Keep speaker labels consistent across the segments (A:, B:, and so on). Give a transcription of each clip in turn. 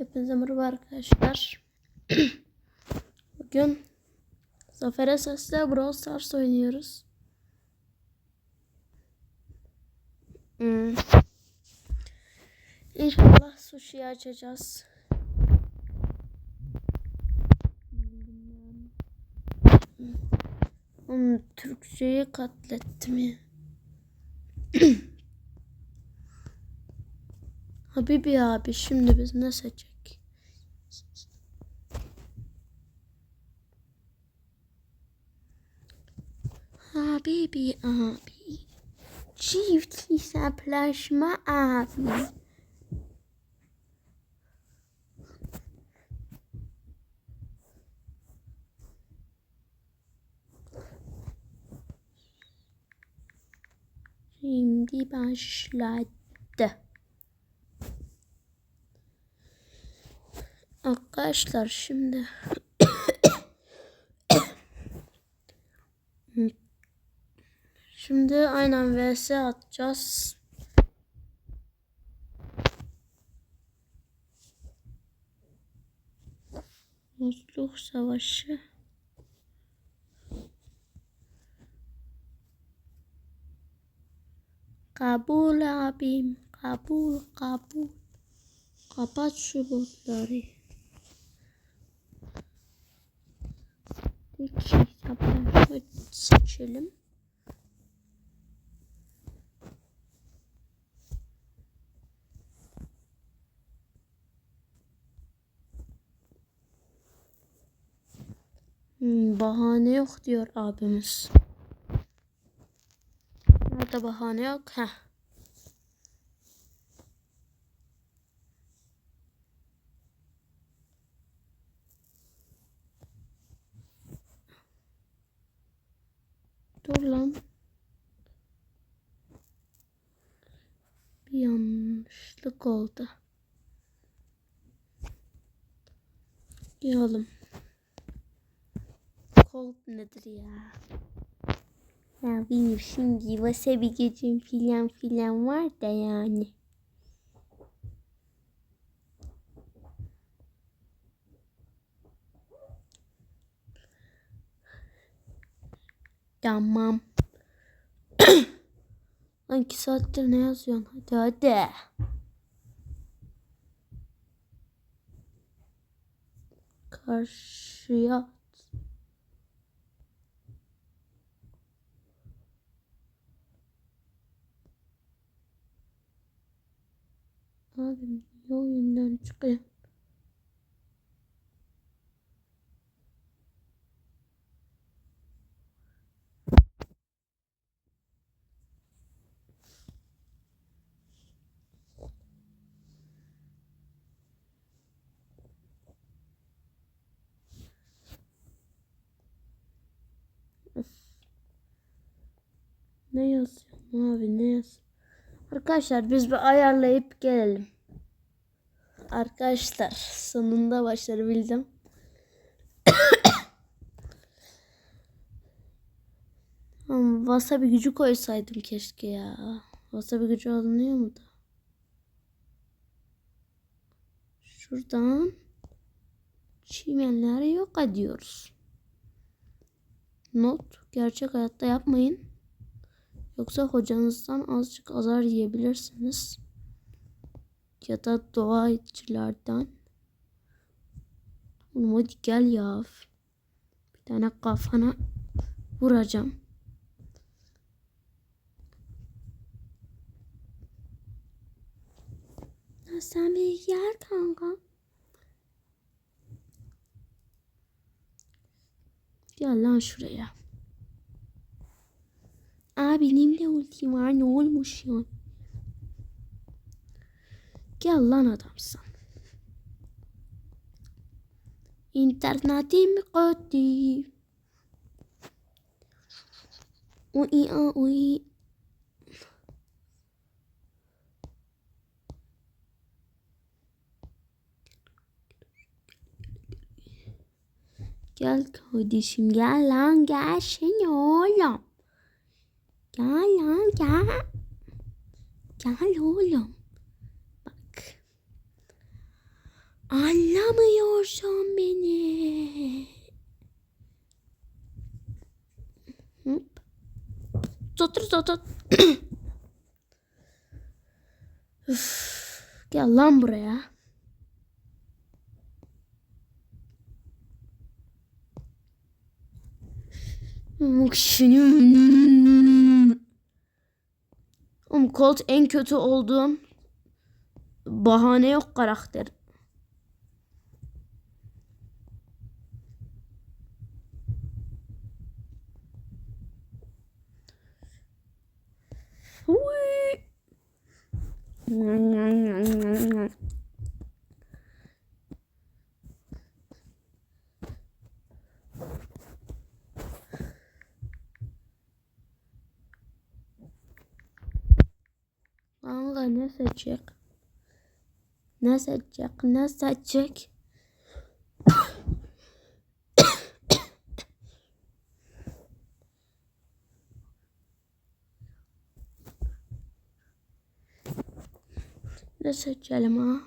A: Hepinize merhaba arkadaşlar. Bugün Zafer Esas'la Brawl Stars oynuyoruz. Hmm. İnşallah sushi'yi açacağız. Onun Türkçeyi katlettim ya. Habibi abi şimdi biz ne seçecek? Habibi abi. Çift hesaplaşma abi. Şimdi başladı. Arkadaşlar şimdi Şimdi aynen vs atacağız. Musluk savaşı. Kabul abim. Kabul kabul. Kapat şu botları. Hesaplaşma seçelim. Hmm, bahane yok diyor abimiz. Nerede bahane yok? Heh. Dur lan. Bir yanlışlık oldu. Yiyelim. Cold nedir ya? Ya benim şimdi wasabi gücüm filan filan var da yani. Tamam. Lan iki saattir ne yazıyorsun? Hadi hadi. Karşıya at. Abi niye oyundan çıkıyor? Ne yazıyorsun abi ne yaz? Arkadaşlar biz bir ayarlayıp gelelim. Arkadaşlar sonunda başarabildim. Wasabi gücü koysaydım keşke ya. Wasabi gücü alınıyor mu da? Şuradan çimenleri yok ediyoruz. Not gerçek hayatta yapmayın. Yoksa hocanızdan azıcık azar yiyebilirsiniz. Ya da doğaçlardan. Oğlum hadi gel ya. Bir tane kafana vuracağım. Ya sen bir gel kanka. Gel lan şuraya. Aa de ultim var ne olmuş ya? Gel lan adamsın. İnternetim kötü. Uy uy. Gel kardeşim gel lan gel sen oğlum. Gel lan gel. Gel oğlum. Bak. Anlamıyorsun beni. Hop. Tut, tut. Üf, Gel lan buraya. Oğlum Colt en kötü olduğum bahane yok karakter. Hui. Kanka seçecek? Ne seçecek? Ne seçecek? ne seçelim ha?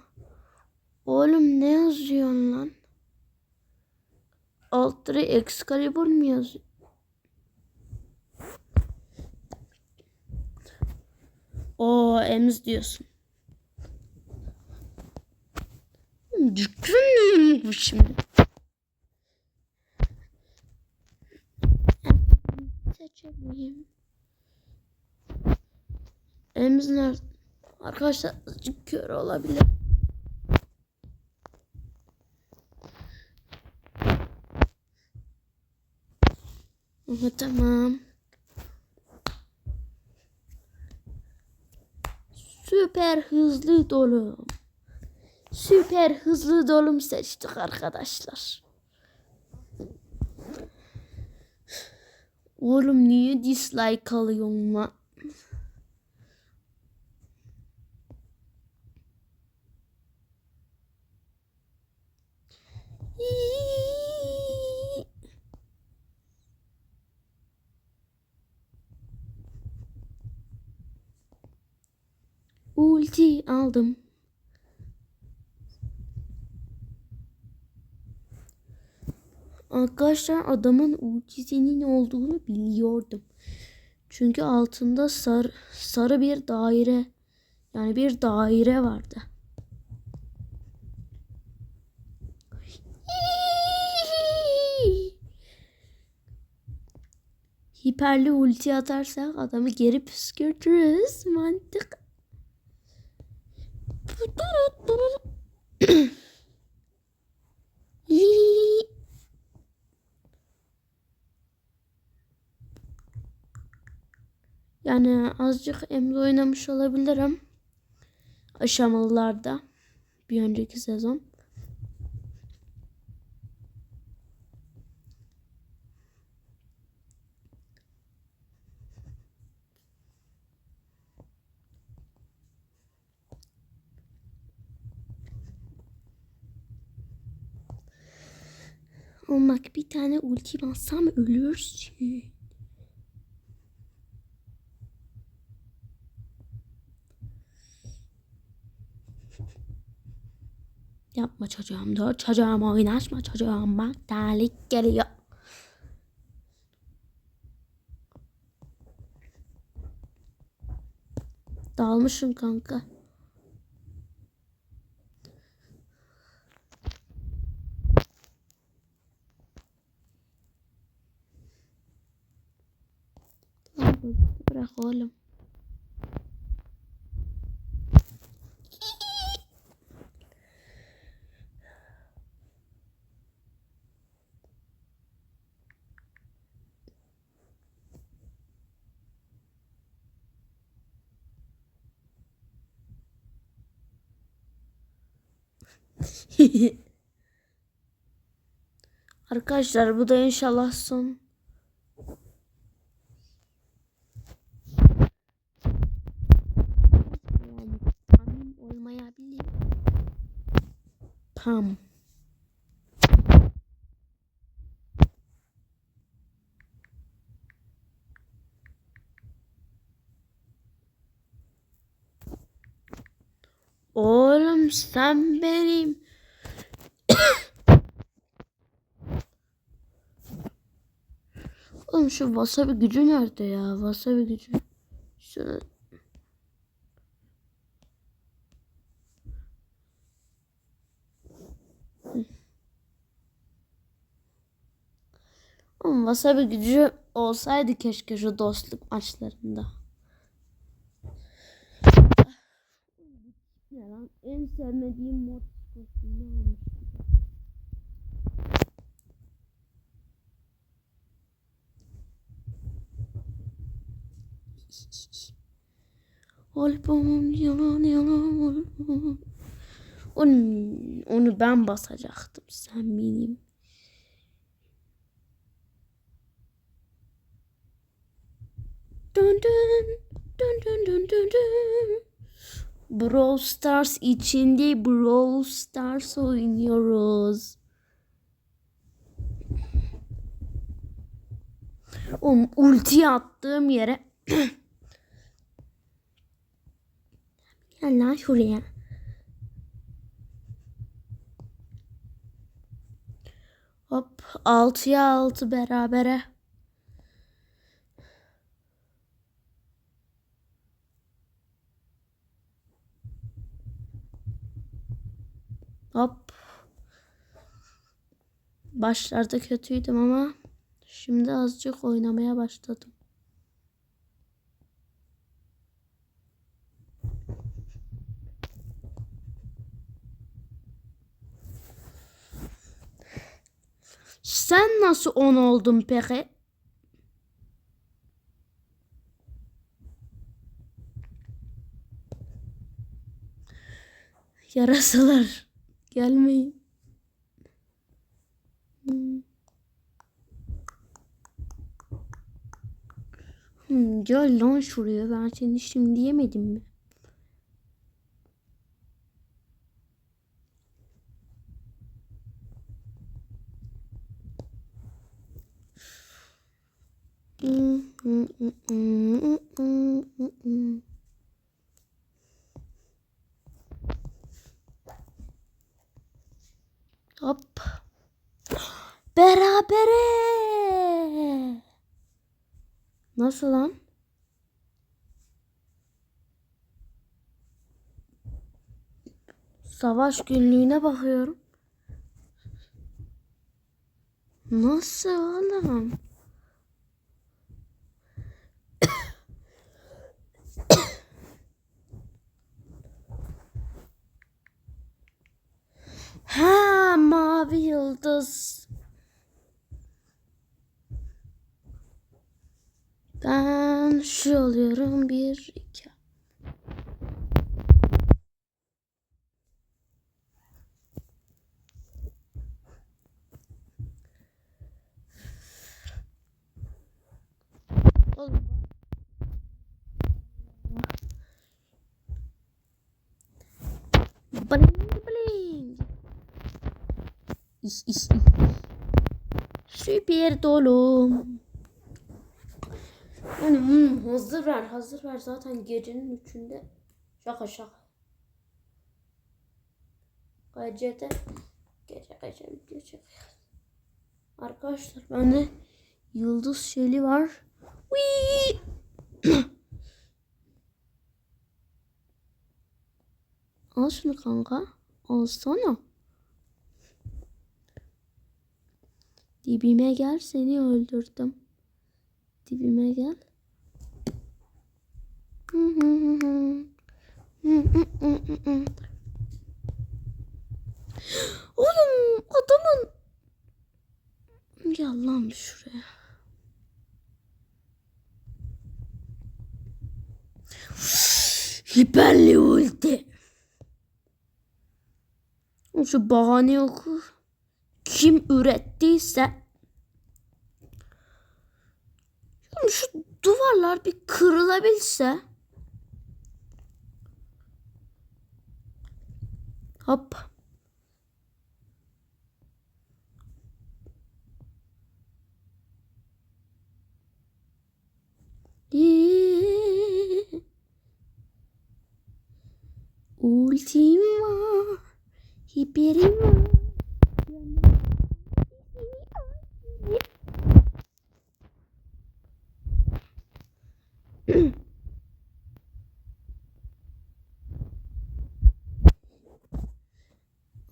A: Oğlum ne yazıyorsun lan? Ultra Excalibur mu yazıyor? O emz diyorsun. Dükkan bu şimdi? Emz nerede? Arkadaşlar azıcık kör olabilir. Ama tamam. Süper hızlı dolum. Süper hızlı dolum seçtik arkadaşlar. Oğlum niye dislike alıyorsun lan? Ulti aldım. Arkadaşlar adamın ultisinin olduğunu biliyordum. Çünkü altında sarı, sarı bir daire yani bir daire vardı. Hiperli ulti atarsak adamı geri püskürtürüz. Mantık. Yani azıcık Emre oynamış olabilirim. Aşamalılarda. Bir önceki sezon. Olmak bir tane ulti bassam ölürsün. Yapma çocuğum dur. Çocuğum oynaşma çocuğum bak terlik geliyor. Dalmışım kanka. Bırak oğlum. Arkadaşlar bu da inşallah son. Yani tam. Oğlum sen benim Oğlum şu wasabi gücü nerede ya? Wasabi gücü. Hı. Oğlum wasabi gücü olsaydı keşke şu dostluk maçlarında. En sevmediğim mod kostümü olmuş. Albümüm yalan yalan albümüm. Onu, onu ben basacaktım sen benim. Dun dun dun dun dun dun dun. Brawl Stars içinde Brawl Stars oynuyoruz. Oğlum ulti attığım yere Gel lan şuraya. Hop 6'ya 6 berabere. Hop. Başlarda kötüydüm ama şimdi azıcık oynamaya başladım. Sen nasıl 10 oldun peki? Yarasalar gelmeyin. Hmm. Hmm, gel lan şuraya ben seni şimdi yemedim mi? Hop. Berabere. Nasıl lan? Savaş günlüğüne bakıyorum. Nasıl oğlum? Ha mavi yıldız. Ben şu alıyorum bir iki. Oğlum. İş iş iş. Süper dolu. Hmm, hazır ver hazır ver zaten gecenin üçünde. Şaka şaka. Gecede gece gece çekiyor. Arkadaşlar bende yıldız şeli var. Al şunu kanka. Alsana. Dibime gel seni öldürdüm. Dibime gel. Oğlum adamın Gel lan şuraya. Hiperli ulti. Şu bahane yok. Kim ürettiyse. Şu duvarlar bir kırılabilse. Hop. Ultima Hiperima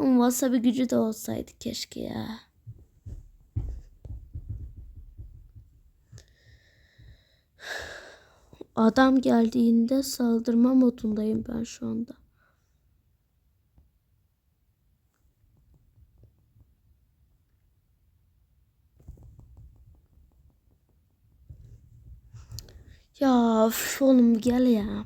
A: Ama wasabi gücü de olsaydı keşke ya. Adam geldiğinde saldırma modundayım ben şu anda. Ya üf, oğlum gel ya.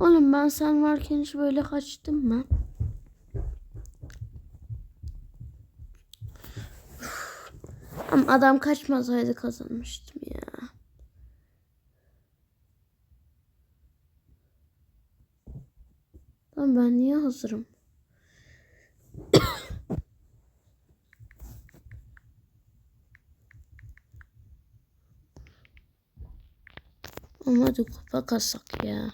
A: Oğlum ben sen varken hiç böyle kaçtım mı? Ama adam kaçmasaydı kazanmıştım ya. Lan ben niye hazırım? Ama hadi kupa kasak ya.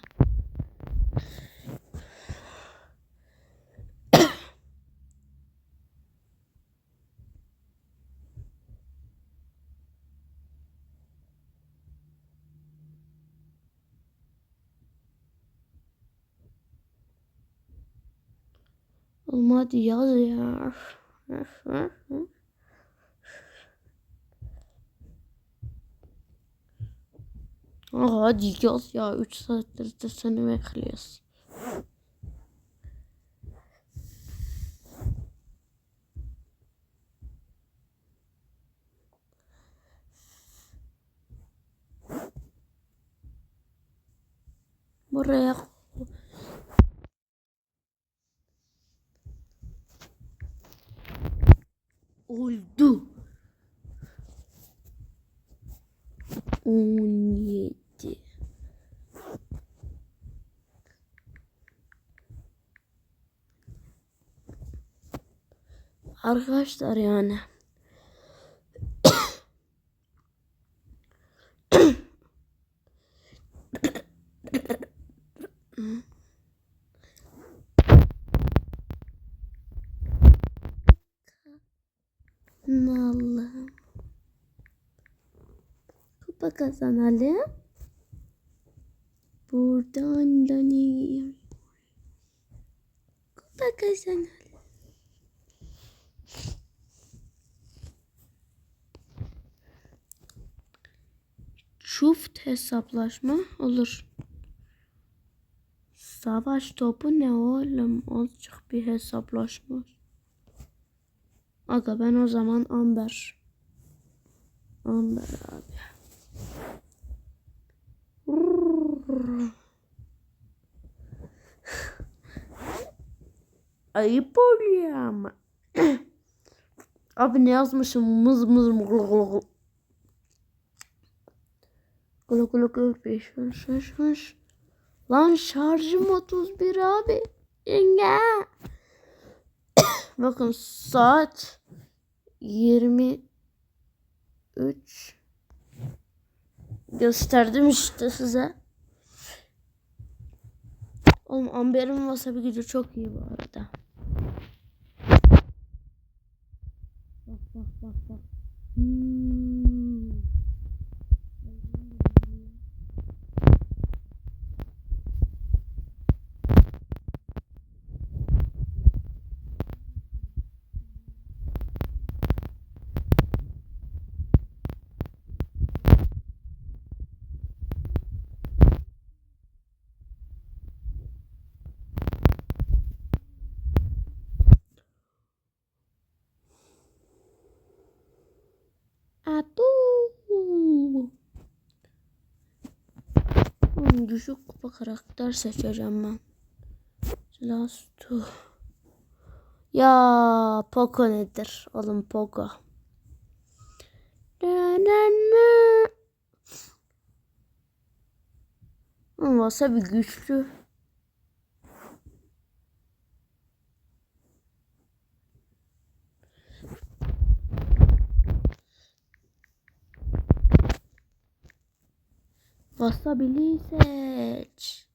A: Oğlum yaz ya. Hadi yaz ya. 3 saattir de seni bekliyoruz. Buraya oldu. 17 Arkadaşlar yani Allah'ım Kupa kazanalım. Buradan da ne? Kupa kazanalım. Çift hesaplaşma olur. Savaş topu ne oğlum? Azıcık bir hesaplaşma. Aga ben o zaman Amber. Amber abi. Ayıp oluyor ama. Abi ne yazmışım? Mız mız mız. Kulu kulu beş beş beş beş. Lan şarjım 31 abi. Yenge. Bakın saat 23 gösterdim işte size. Oğlum Amber'in wasabi gücü çok iyi bu arada. Bak bak bak bak. Hmm. Atu. Hmm, düşük kupa karakter seçeceğim ben. Lastu. Ya Poco nedir? Oğlum Poco. Hmm, Wasabi güçlü. Wasabili seç.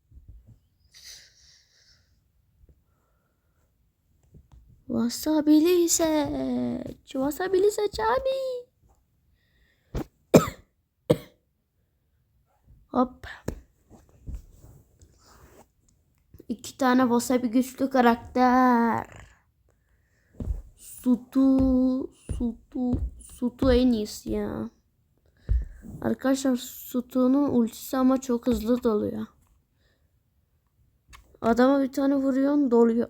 A: Wasabili seç. Wasabili seç abi. Hop. İki tane wasabi güçlü karakter. Sutu, Sutu, Sutu en iyisi ya. Arkadaşlar Sutu'nun ultisi ama çok hızlı doluyor. Adama bir tane vuruyorsun doluyor.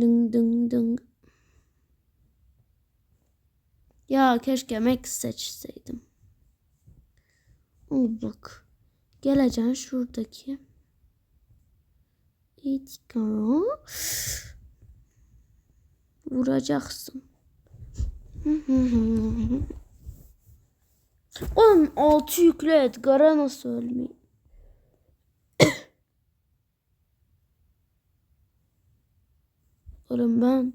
A: Ding ding ding. Ya keşke Max seçseydim. Al bak. Geleceksin şuradaki. İtikara. Vuracaksın. Oğlum altı yüklü Edgar'a nasıl ölmeyeyim? Oğlum ben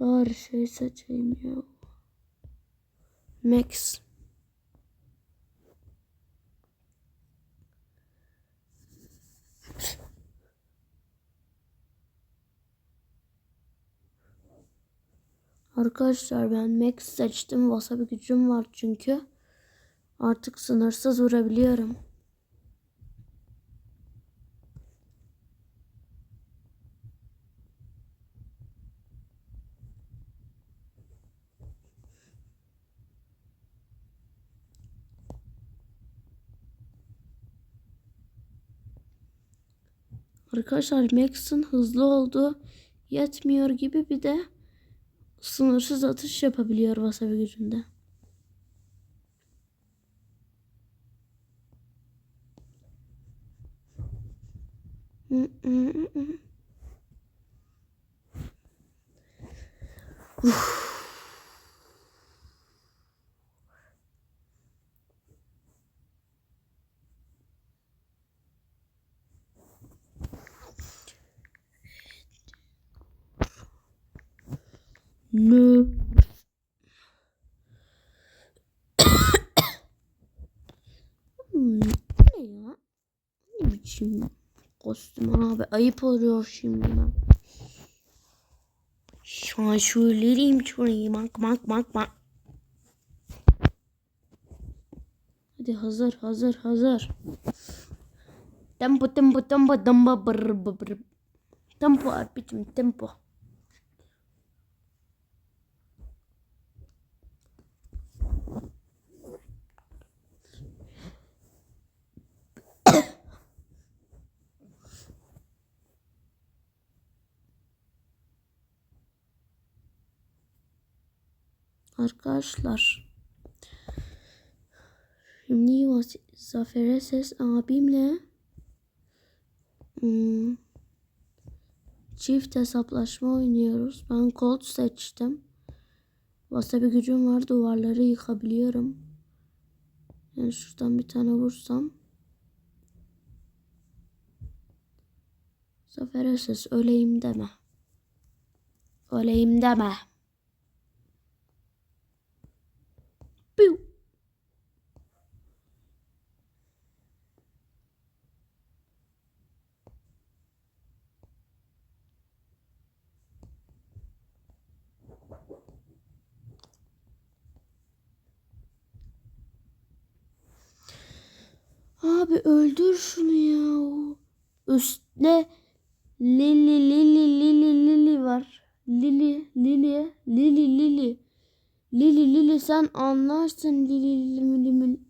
A: bari şey seçeyim ya. Max. Arkadaşlar ben Max seçtim. Wasabi gücüm var çünkü. Artık sınırsız vurabiliyorum. Arkadaşlar Max'ın hızlı olduğu yetmiyor gibi bir de sınırsız atış yapabiliyor wasabi gücünde. Ne? Hmm, bu ne ya? Biçim kostüm abi? Ayıp oluyor şimdi ben. Şansölleriyim şurayı. Bak bak bak bak. Hadi hazır hazır hazır. Tempo tempo tempo tempo brr brr. Tempo arbitrim tempo. Arkadaşlar. Şimdi Zafer'e ses abimle hmm, çift hesaplaşma oynuyoruz. Ben Colt seçtim. Wasabi gücüm var. Duvarları yıkabiliyorum. Yani şuradan bir tane vursam. Zafer'e ses öleyim deme. Öleyim deme. Piu. Abi öldür şunu ya. Üstte Lili Lili Lili Lili var. Lili Lili Lili Lili. Lili Lili sen anlarsın Lili Lili Lili.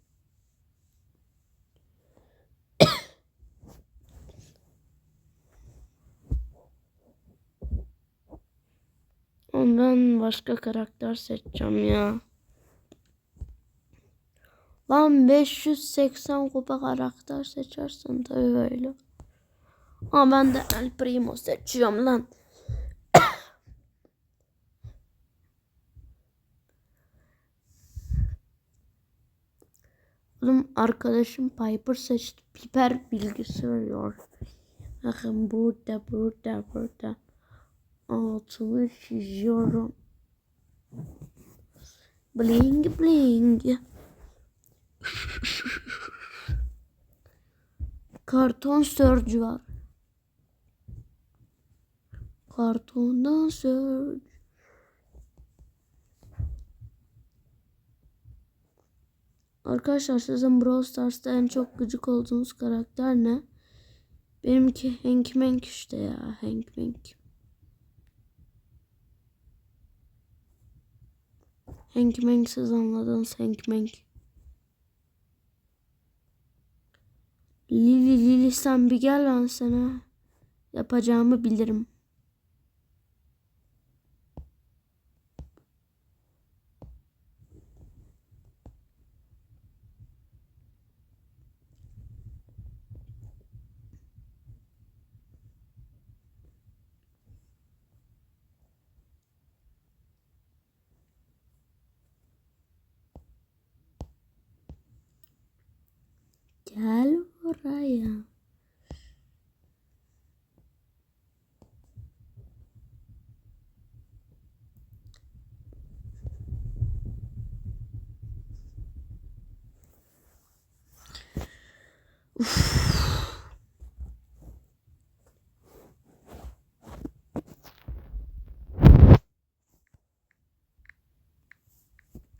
A: Ondan başka karakter seçeceğim ya. Lan 580 kupa karakter seçersen tabii öyle. Ama ben de El Primo seçiyorum lan. Oğlum arkadaşım Piper seçti. Piper bilgisi veriyor. Bakın burada burada burada. Altını çiziyorum. Bling bling. Karton sörcü var. Kartondan search. Arkadaşlar sizin Brawl Stars'ta en çok gıcık olduğunuz karakter ne? Benimki Hank Mank işte ya. Hank Mank. Hank Mank siz anladınız Hank Mank. Lili Lili sen bir gel ben sana. Yapacağımı bilirim. Gel buraya.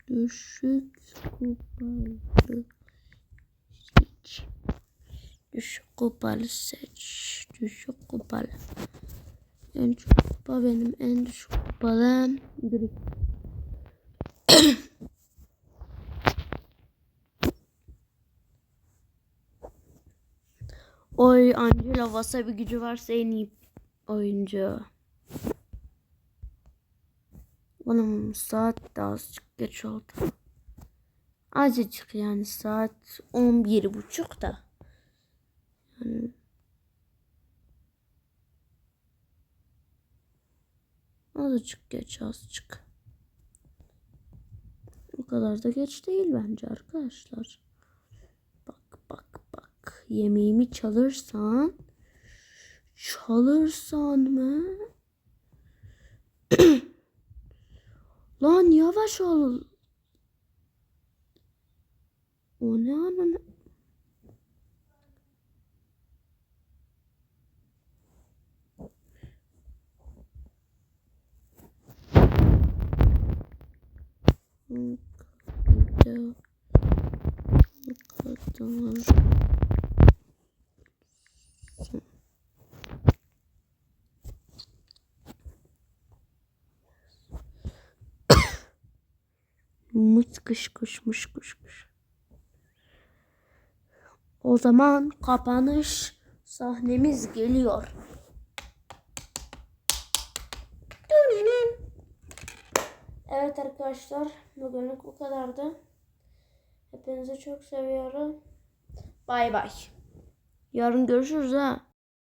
A: Düşük kupalı. Düşük kupalı seç. Düşük kupalı. En çok kupa benim en düşük kupalım. Gri. Oy Angela Wasabi gücü varsa en iyi oyuncu. Oğlum saat de azıcık geç oldu. Azıcık yani saat 11 buçuk da. Yani azıcık geç azıcık. O kadar da geç değil bence arkadaşlar. Bak bak bak. Yemeğimi çalırsan çalırsan mı? Lan yavaş ol. O ne ananı? Mıç kış kuş muş kuş kuş. O zaman kapanış sahnemiz geliyor. Evet arkadaşlar bugünlük bu kadardı. Hepinizi çok seviyorum. Bay bay. Yarın görüşürüz ha.